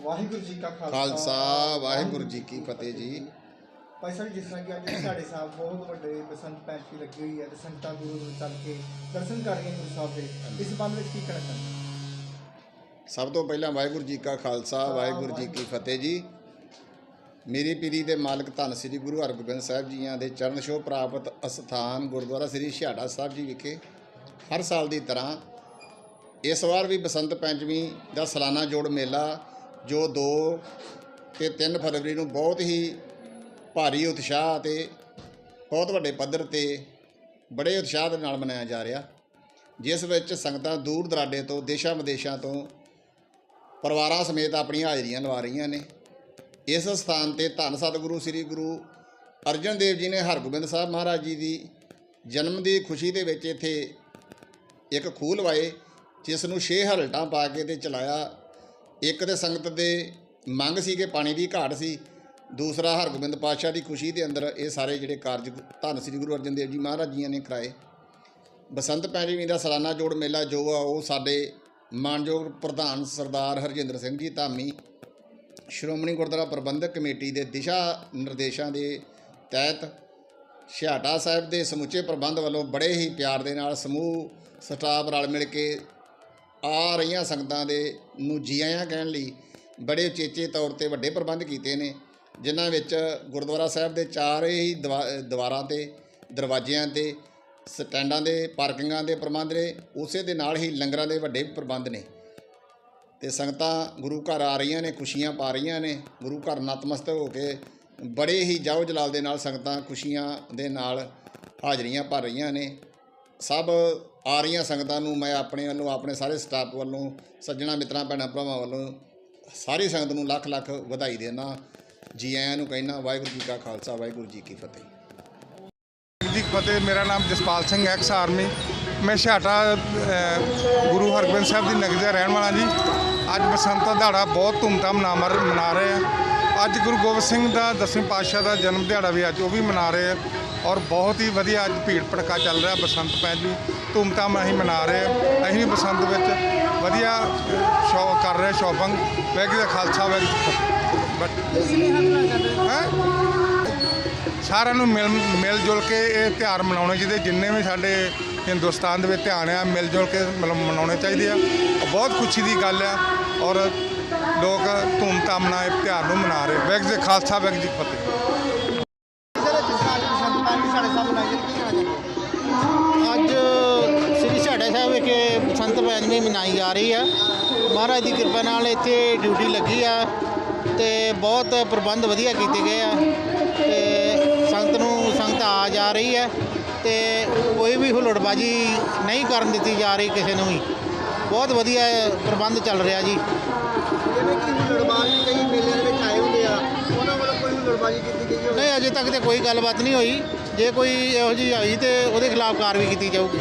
ਵਾਹਿਗੁਰੂ ਜੀ ਕਾ ਖਾਲਸਾ। ਵਾਹਿਗੁਰੂ ਜੀ ਕੀ ਫਤਿਹ ਜੀ। ਭਾਈ ਸਾਹਿਬ ਜਿਸ ਤਰ੍ਹਾਂ ਕਿ ਅੱਜ ਸਾਡੇ ਸਾਹਿਬ ਬਹੁਤ ਵੱਡੇ ਬਸੰਤ ਪੰਚਮੀ ਲੱਗੀ ਹੋਈ ਹੈ ਤੇ ਸੰਗਤਾਂ ਦੂਰ ਦੂਰ ਚੱਲ ਕੇ ਦਰਸ਼ਨ ਕਰ ਰਹੀਆਂ ਗੁਰੂ ਸਾਹਿਬ ਦੇ। ਇਸ ਸੰਬੰਧ ਵਿੱਚ ਕੀ ਕਹਿਣਾ ਚਾਹੁੰਦੇ ਸਭ ਤੋਂ ਪਹਿਲਾਂ ਵਾਹਿਗੁਰੂ ਜੀ ਕਾ ਖਾਲਸਾ ਵਾਹਿਗੁਰੂ ਜੀ ਕੀ ਫਤਿਹ ਜੀ। ਮੇਰੀ ਪੀਰੀ ਦੇ ਮਾਲਕ ਧੰਨ ਸ੍ਰੀ ਗੁਰੂ ਹਰਗੋਬਿੰਦ ਸਾਹਿਬ ਜੀਆਂ ਦੇ ਚਰਨ ਛੋਹ ਪ੍ਰਾਪਤ ਅਸਥਾਨ ਗੁਰਦੁਆਰਾ ਸ੍ਰੀ ਛਿਹਾੜਾ ਸਾਹਿਬ ਜੀ ਵਿਖੇ ਹਰ ਸਾਲ ਦੀ ਤਰ੍ਹਾਂ ਇਸ ਵਾਰ ਵੀ ਬਸੰਤ ਪੰਚਮੀ ਦਾ ਸਾਲਾਨਾ ਜੋੜ ਮੇਲਾ ਜੋ 2 ਤੇ 3 ਫਰਵਰੀ ਨੂੰ ਬਹੁਤ ਹੀ ਭਾਰੀ ਉਤਸ਼ਾਹ ਅਤੇ ਬਹੁਤ ਵੱਡੇ ਪੱਧਰ ਤੇ ਬੜੇ ਉਤਸ਼ਾਹ ਦੇ ਨਾਲ ਮਨਾਇਆ ਜਾ ਰਿਹਾ, ਜਿਸ ਵਿੱਚ ਸੰਗਤਾਂ ਦੂਰ ਦਰਾਡੇ ਤੋਂ, ਦੇਸ਼ਾਂ ਵਿਦੇਸ਼ਾਂ ਤੋਂ ਪਰਿਵਾਰਾਂ ਸਮੇਤ ਆਪਣੀਆਂ ਹਾਜ਼ਰੀਆਂ ਲਵਾ ਰਹੀਆਂ ਨੇ। ਇਸ ਸਥਾਨ ਤੇ ਧੰਨ ਸਤਿਗੁਰੂ ਸ੍ਰੀ ਗੁਰੂ ਅਰਜਨ ਦੇਵ ਜੀ ਨੇ ਹਰਗੋਬਿੰਦ ਸਾਹਿਬ ਮਹਾਰਾਜ ਜੀ ਦੀ ਜਨਮ ਦੀ ਖੁਸ਼ੀ ਦੇ ਵਿੱਚ ਇੱਥੇ ਇੱਕ ਖੂਹ ਲਵਾਏ, ਜਿਸ ਨੂੰ ਛੇ ਹਲਟਾਂ ਪਾ ਕੇ ਤੇ ਚਲਾਇਆ ਇੱਕ ਤੇ ਸੰਗਤ ਦੇ ਮੰਗ ਸੀ ਕਿ ਪਾਣੀ ਦੀ ਘਾਟ ਸੀ, ਦੂਸਰਾ ਹਰਗੋਬਿੰਦ ਪਾਤਸ਼ਾਹ ਦੀ ਖੁਸ਼ੀ ਦੇ ਅੰਦਰ ਇਹ ਸਾਰੇ ਜਿਹੜੇ ਕਾਰਜ ਧੰਨ ਸ੍ਰੀ ਗੁਰੂ ਅਰਜਨ ਦੇਵ ਜੀ ਮਹਾਰਾਜ ਜੀਆਂ ਨੇ ਕਰਾਏ। ਬਸੰਤ ਪੰਚਮੀ ਦਾ ਸਾਲਾਨਾ ਜੋੜ ਮੇਲਾ ਜੋ ਆ, ਉਹ ਸਾਡੇ ਮਾਨਯੋਗ ਪ੍ਰਧਾਨ ਸਰਦਾਰ ਹਰਜਿੰਦਰ ਸਿੰਘ ਜੀ ਧਾਮੀ ਸ਼੍ਰੋਮਣੀ ਗੁਰਦੁਆਰਾ ਪ੍ਰਬੰਧਕ ਕਮੇਟੀ ਦੇ ਦਿਸ਼ਾ ਨਿਰਦੇਸ਼ਾਂ ਦੇ ਤਹਿਤ ਛਿਆਟਾ ਸਾਹਿਬ ਦੇ ਸਮੁੱਚੇ ਪ੍ਰਬੰਧ ਵੱਲੋਂ ਬੜੇ ਹੀ ਪਿਆਰ ਦੇ ਨਾਲ ਸਮੂਹ, ਸਟਾਫ ਰਲ ਮਿਲ ਕੇ ਆ ਰਹੀਆਂ ਸੰਗਤਾਂ ਦੇ ਨੂੰ ਜੀ ਆਇਆਂ ਕਹਿਣ ਲਈ ਬੜੇ ਉਚੇਚੇ ਤੌਰ ਤੇ ਵੱਡੇ ਪ੍ਰਬੰਧ ਕੀਤੇ ਨੇ, ਜਿਨ੍ਹਾਂ ਵਿੱਚ ਗੁਰਦੁਆਰਾ ਸਾਹਿਬ ਦੇ ਚਾਰੇ ਹੀ ਦੀਵਾ- ਦੀਵਾਰਾਂ ਤੇ, ਦਰਵਾਜ਼ਿਆਂ ਤੇ, ਸਟੈਂਡਾਂ ਦੇ, ਪਾਰਕਿੰਗਾਂ ਦੇ ਪ੍ਰਬੰਧ ਨੇ, ਉਸੇ ਦੇ ਨਾਲ ਹੀ ਲੰਗਰਾਂ ਦੇ ਵੱਡੇ ਪ੍ਰਬੰਧ ਨੇ। ਤੇ ਸੰਗਤਾਂ ਗੁਰੂ ਘਰ ਆ ਰਹੀਆਂ ਨੇ, ਖੁਸ਼ੀਆਂ ਪਾ ਰਹੀਆਂ ਨੇ, ਗੁਰੂ ਘਰ ਨਤਮਸਤਕ ਹੋ ਕੇ ਬੜੇ ਹੀ ਜਾਓ ਜਲਾਲ ਦੇ ਨਾਲ ਸੰਗਤਾਂ ਖੁਸ਼ੀਆਂ ਦੇ ਨਾਲ ਹਾਜ਼ਰੀਆਂ ਭਰ ਰਹੀਆਂ ਨੇ। ਸਭ ਆ ਰਹੀਆਂ ਸੰਗਤਾਂ ਨੂੰ ਮੈਂ ਆਪਣੇ ਵੱਲੋਂ, ਆਪਣੇ ਸਾਰੇ ਸਟਾਫ ਵੱਲੋਂ, ਸੱਜਣਾ ਮਿੱਤਰਾਂ, ਭੈਣਾਂ ਭਰਾਵਾਂ ਵੱਲੋਂ ਸਾਰੀ ਸੰਗਤ ਨੂੰ ਲੱਖ ਲੱਖ ਵਧਾਈ ਦੇਣਾ ਜੀ ਆਇਆਂ ਨੂੰ ਕਹਿਣਾ ਵਾਹਿਗੁਰੂ ਜੀ ਕਾ ਖਾਲਸਾ, ਵਾਹਿਗੁਰੂ ਜੀ ਕੀ ਫਤਿਹ। ਜੀ ਕੀ ਫਤਿਹ, ਮੇਰਾ ਨਾਮ ਜਸਪਾਲ ਸਿੰਘ ਐਕਸ ਆਰਮੀ। ਮੈਂ ਛਾਟਾ ਗੁਰੂ ਹਰਗੋਬਿੰਦ ਸਾਹਿਬ ਦੀ ਨਗਰੀ ਦਾ ਰਹਿਣ ਵਾਲਾ ਜੀ। ਅੱਜ ਬਸੰਤ ਦਿਹਾੜਾ ਬਹੁਤ ਧੂਮਧਾਮ ਨਾਲ ਮਨਾ ਰਹੇ ਆ। ਅੱਜ ਗੁਰੂ ਗੋਬਿੰਦ ਸਿੰਘ ਦਾ ਦਸਵੇਂ ਪਾਤਸ਼ਾਹ ਦਾ ਜਨਮ ਦਿਹਾੜਾ ਵੀ ਅੱਜ ਉਹ ਵੀ ਮਨਾ ਰਹੇ ਆ। ਔਰ ਬਹੁਤ ਹੀ ਵਧੀਆ ਅੱਜ ਭੀੜ ਭੜਕਾ ਚੱਲ ਰਿਹਾ ਬਸੰਤ ਪੰਚਮੀ ਧੂਮਧਾਮ ਅਸੀਂ ਮਨਾ ਰਹੇ ਆ ਅਸੀਂ ਵੀ ਬਸੰਤ ਵਿੱਚ ਵਧੀਆ ਸ਼ੌਪ ਕਰ ਰਹੇ ਸ਼ੌਪਿੰਗ ਵੈਗੀ ਦਾ ਖਾਲਸਾ ਵੈਗੀ ਬਟ ਹੈਂ? ਸਾਰਿਆਂ ਨੂੰ ਮਿਲ ਮਿਲ ਜੁਲ ਕੇ ਇਹ ਤਿਉਹਾਰ ਮਨਾਉਣੇ ਚਾਹੀਦੇ। ਜਿੰਨੇ ਵੀ ਸਾਡੇ ਹਿੰਦੁਸਤਾਨ ਦੇ ਵਿੱਚ ਧਿਆਨ ਆ ਮਿਲ ਜੁਲ ਕੇ ਮਤਲਬ ਮਨਾਉਣੇ ਚਾਹੀਦੇ ਆ। ਬਹੁਤ ਖੁਸ਼ੀ ਦੀ ਗੱਲ ਆ। ਔਰ ਲੋਕ ਧੂਮਧਾਮ ਨਾਲ ਇਹ ਤਿਉਹਾਰ ਨੂੰ ਮਨਾ ਰਹੇ। ਵੈਗ ਦੇ ਖਾਲਸਾ ਵੈਗ ਕੀ ਫਤਿਹ। ਬਸੰਤ ਪੰਚਮੀ ਮਨਾਈ ਜਾ ਰਹੀ ਹੈ ਮਹਾਰਾਜ ਦੀ ਕਿਰਪਾ ਨਾਲ ਇੱਥੇ ਡਿਊਟੀ ਲੱਗੀ ਆ ਤੇ ਬਹੁਤ ਪ੍ਰਬੰਧ ਵਧੀਆ ਕੀਤੇ ਗਏ ਆ। ਤੇ ਸੰਗਤ ਨੂੰ ਸੰਗਤ ਆ ਜਾ ਰਹੀ ਹੈ ਤੇ ਕੋਈ ਵੀ ਹੁਲੜਬਾਜੀ ਨਹੀਂ ਕਰਨ ਦਿੱਤੀ ਜਾ ਰਹੀ ਕਿਸੇ ਨੂੰ ਵੀ। ਬਹੁਤ ਵਧੀਆ ਪ੍ਰਬੰਧ ਚੱਲ ਰਿਹਾ ਜੀ। ਜਿਵੇਂ ਕਿ ਹੁਲੜਬਾਜ਼ ਵੀ ਕਈ ਮੇਲਿਆਂ ਦੇ ਵਿੱਚ ਆਏ ਹੁੰਦੇ ਆ ਉਹਨਾਂ ਵੱਲੋਂ ਕੋਈ ਹੁਲੜਬਾਜ਼ੀ ਕੀਤੀ ਗਈ ਹੋਵੇ? ਨਹੀਂ ਅਜੇ ਤੱਕ ਤੇ ਕੋਈ ਗੱਲਬਾਤ ਨਹੀਂ ਹੋਈ। ਜੇ ਕੋਈ ਇਹੋ ਜਿਹੀ ਹੋਈ ਤੇ ਉਹਦੇ ਖਿਲਾਫ ਕਾਰਵਾਈ ਕੀਤੀ ਜਾਊਗੀ।